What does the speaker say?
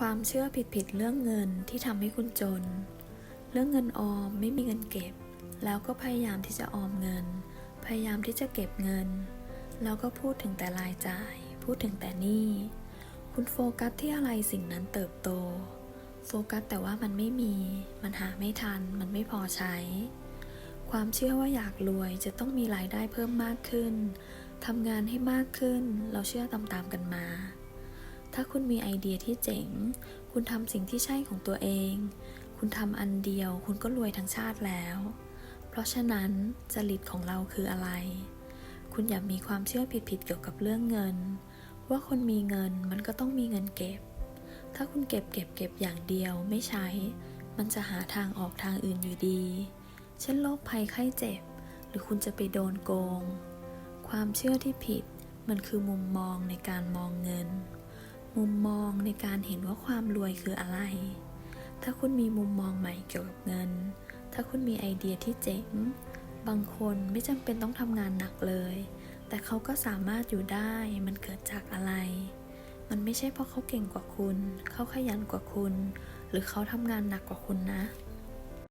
ความเชื่อผิดๆเรื่องเงินที่ทำให้คุณจน เรื่องเงินออมไม่มีเงินเก็บ แล้วก็พยายามที่จะออมเงิน พยายามที่จะเก็บเงิน แล้วก็พูดถึงแต่รายจ่าย พูดถึงแต่หนี้ คุณโฟกัสที่อะไรสิ่งนั้นเติบโต โฟกัสแต่ว่ามันไม่มี มันหาไม่ทัน มันไม่พอใช้ ความเชื่อว่าอยากรวยจะต้องมีรายได้เพิ่มมากขึ้นทำงานให้มากขึ้น เราเชื่อตามๆกันมา ถ้าคุณมีไอเดียที่เจ๋ง คุณทำสิ่งที่ใช่ของตัวเอง คุณทำอันเดียว คุณก็รวยทั้งชาติแล้ว เพราะฉะนั้นจริตของเราคืออะไร คุณอย่ามีความเชื่อผิดๆเกี่ยวกับเรื่องเงิน ว่าคนมีเงินมันก็ต้องมีเงินเก็บ ถ้าคุณเก็บเก็บเก็บอย่างเดียวไม่ใช้ มันจะหาทางออกทางอื่นอยู่ดี เช่นโรคภัยไข้เจ็บ หรือคุณจะไปโดนโกง ความเชื่อที่ผิดมันคือมุมมองในการมองเงิน มุมมองในการเห็นว่าความรวยคืออะไร ถ้าคุณมีมุมมองใหม่เกี่ยวกับเงิน ถ้าคุณมีไอเดียที่เจ๋ง บางคนไม่จำเป็นต้องทำงานหนักเลย แต่เขาก็สามารถอยู่ได้ มันเกิดจากอะไร มันไม่ใช่เพราะเขาเก่งกว่าคุณ เขาขยันกว่าคุณ หรือเขาทำงานหนักกว่าคุณนะ